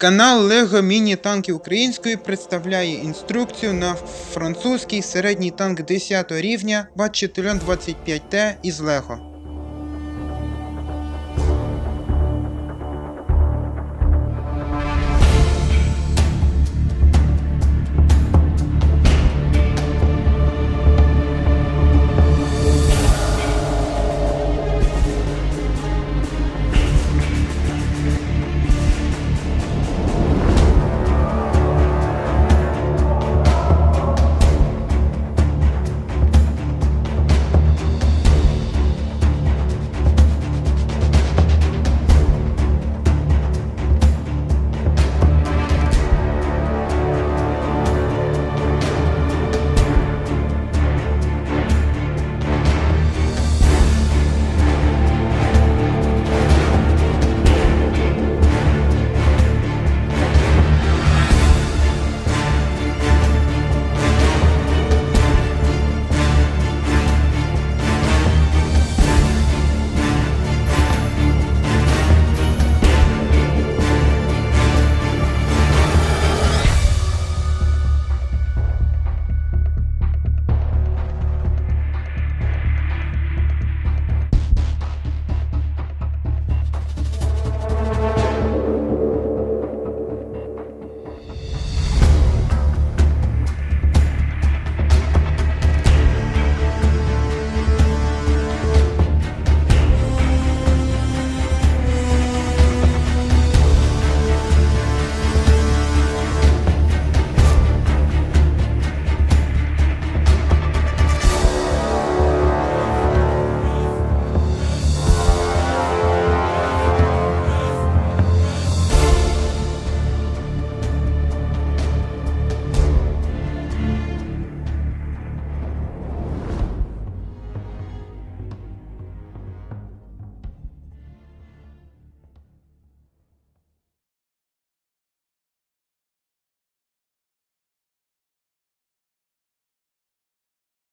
Канал Лего Міні Танки Української представляє інструкцію на французький середній танк 10 рівня Батчетельон 25Т із Лего.